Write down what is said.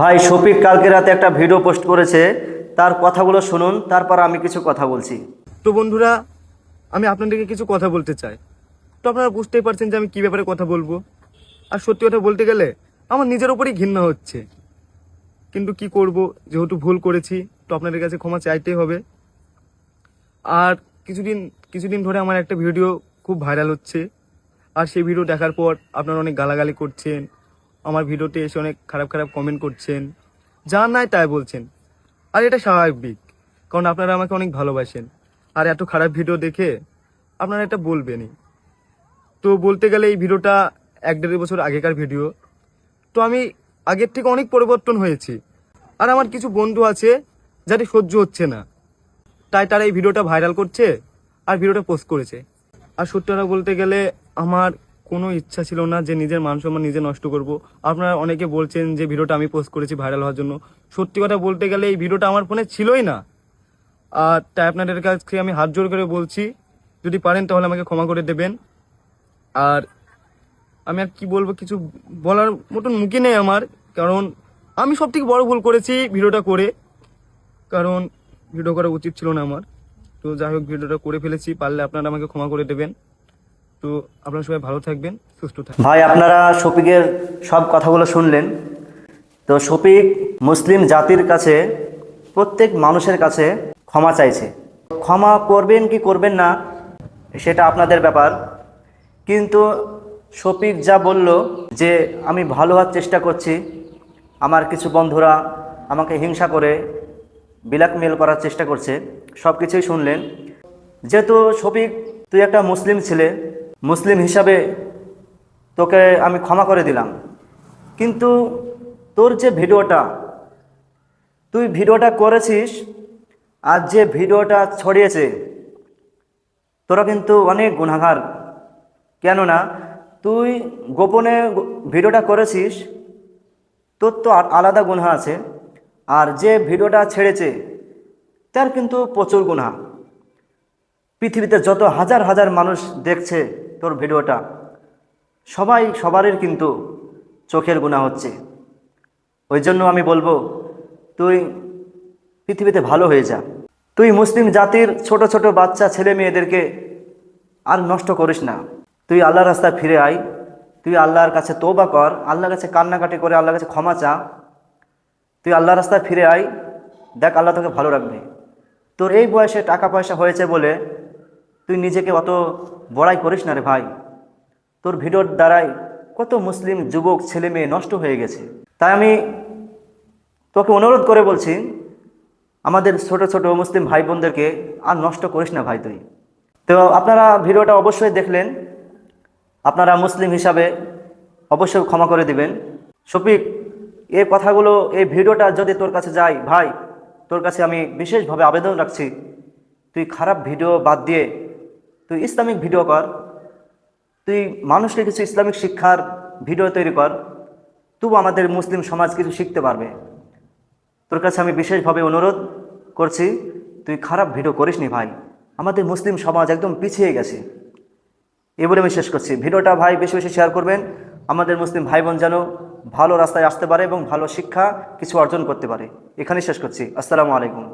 ভাই শফিক কালকে রাতে একটা ভিডিও পোস্ট করেছে, তার কথাগুলো শুনুন, তারপর আমি কিছু কথা বলছি। তো বন্ধুরা, আমি আপনাদেরকে কিছু কথা বলতে চাই। তো আপনারা বুঝতেই পারছেন যে আমি কি ব্যাপারে কথা বলব। আর সত্যি কথা বলতে গেলে, আমার নিজের ওপরই ঘৃণা হচ্ছে। কিন্তু কি করব, যেহেতু ভুল করেছি, তো আপনাদের কাছে ক্ষমা চাইতেই হবে। আর কিছুদিন কিছুদিন ধরে আমার একটা ভিডিও খুব ভাইরাল হচ্ছে। আর সেই ভিডিও দেখার পর আপনারা অনেক গালাগালি করছেন আমার ভিডিওতে এসে অনেক খারাপ খারাপ কমেন্ট করছেন। যা নাই তাই বলছেন। আর এটা স্বাভাবিক, কারণ আপনারা আমাকে অনেক ভালোবাসেন। আর এত খারাপ ভিডিও দেখে আপনারা এটা বলবেনই। তো বলতে গেলে এই ভিডিওটা এক দেড় বছর আগেকার ভিডিও। তো আমি আগের থেকে অনেক পরিবর্তন হয়েছি। আর আমার কিছু বন্ধু আছে যাতে সহ্য হচ্ছে না। তাই তারা এই ভিডিওটা ভাইরাল করছে আর ভিডিওটা পোস্ট করেছে। আর সত্যি বলতে গেলে আমার কোনো ইচ্ছা ছিল না যে নিজের মান সম্মান নিজে নষ্ট করব। আপনারা অনেকে বলছেন যে ভিডিওটা আমি পোস্ট করেছি ভাইরাল হওয়ার জন্য। সত্যি কথা বলতে গেলে এই ভিডিওটা আমার ফোনে ছিলই না। আর তাই আপনাদের কাছে আমি হাত জোর করে বলছি, যদি পারেন তাহলে আমাকে ক্ষমা করে দেবেন। আর আমি আর কি বলব, কিছু বলার মতন মুখে নেই আমার, কারণ আমি সব থেকে বড় ভুল করেছি ভিডিওটা করে। কারণ ভিডিও করা উচিত ছিল না আমার। তো যাই হোক, ভিডিওটা করে ফেলেছি, পারলে আপনারা আমাকে ক্ষমা করে দেবেন। তো আপনারা সবাই ভালো থাকবেন, সুস্থ থাকবেন। ভাই, আপনারা শফিকের সব কথাগুলো শুনলেন। তো শফিক মুসলিম জাতির কাছে, প্রত্যেক মানুষের কাছে ক্ষমা চাইছে। ক্ষমা করবেন কি করবেন না, সেটা আপনাদের ব্যাপার। কিন্তু শফিক যা বলল যে, আমি ভালো হওয়ার চেষ্টা করছি, আমার কিছু বন্ধুরা আমাকে হিংসা করে ব্ল্যাকমেল করার চেষ্টা করছে সব কিছুই শুনলেন। যেহেতু শফিক, তুই একটা মুসলিম ছেলে মুসলিম হিসাবে তোকে আমি ক্ষমা করে দিলাম। কিন্তু তোর যে ভিডিওটা, তুই ভিডিওটা করেছিস, আর যে ভিডিওটা ছড়িয়েছে, তোরা কিন্তু অনেক গুণাগার কেননা, তুই গোপনে ভিডিওটা করেছিস, তোর তো আলাদা গুণা আছে, আর যে ভিডিওটা ছেড়েছে, তার কিন্তু প্রচুর গুণা পৃথিবীতে যত হাজার হাজার মানুষ দেখছে তোর ভিডিওটা। সবাই সবারই কিন্তু চোখের গুণা হচ্ছে। ওই জন্য আমি বলব, তুই পৃথিবীতে ভালো হয়ে যা। তুই মুসলিম জাতির ছোট ছোট বাচ্চা, ছেলে মেয়েদেরকে আর নষ্ট করিস না। তুই আল্লাহর রাস্তায় ফিরে আয়। তুই আল্লাহর কাছে তোবা কর। আল্লাহর কাছে কান্নাকাটি করে আল্লাহর কাছে ক্ষমা চা। তুই আল্লাহর রাস্তায় ফিরে আয়। দেখ আল্লাহ তোকে ভালো রাখবে। তোর এই বয়সে টাকা পয়সা হয়েছে বলে তুই নিজেকে অত বড়াই করিস না রে ভাই। তোর ভিডিওর দ্বারাই কত মুসলিম যুবক, ছেলে মেয়ে নষ্ট হয়ে গেছে। তাই আমি তোকে অনুরোধ করে বলছি, আমাদের ছোট ছোট মুসলিম ভাই বোনদেরকে আর নষ্ট করিস না ভাই তুই। তো আপনারা ভিডিওটা অবশ্যই দেখলেন, আপনারা মুসলিম হিসাবে অবশ্যই ক্ষমা করে দিবেন। শফিক এই কথাগুলো, এই ভিডিওটা যদি তোর কাছে যায়, ভাই, তোর কাছে আমি বিশেষভাবে আবেদন রাখছি, তুই খারাপ ভিডিও বাদ দিয়ে তুই ইসলামিক ভিডিও কর, তুই মানুষকে কিছু ইসলামিক শিক্ষার ভিডিও তৈরি কর, তবু আমাদের মুসলিম সমাজ কিছু শিখতে পারবে। তোর কাছে আমি বিশেষভাবে অনুরোধ করছি, তুই খারাপ ভিডিও করিসনি ভাই। আমাদের মুসলিম সমাজ একদম পিছিয়ে গেছে। এ বলে আমি শেষ করছি। ভিডিওটা ভাই বেশি বেশি শেয়ার করবেন। আমাদের মুসলিম ভাই বোন যেন ভালো রাস্তায় আসতে পারে এবং ভালো শিক্ষা কিছু অর্জন করতে পারে। এখানেই শেষ করছি। আসসালামু আলাইকুম।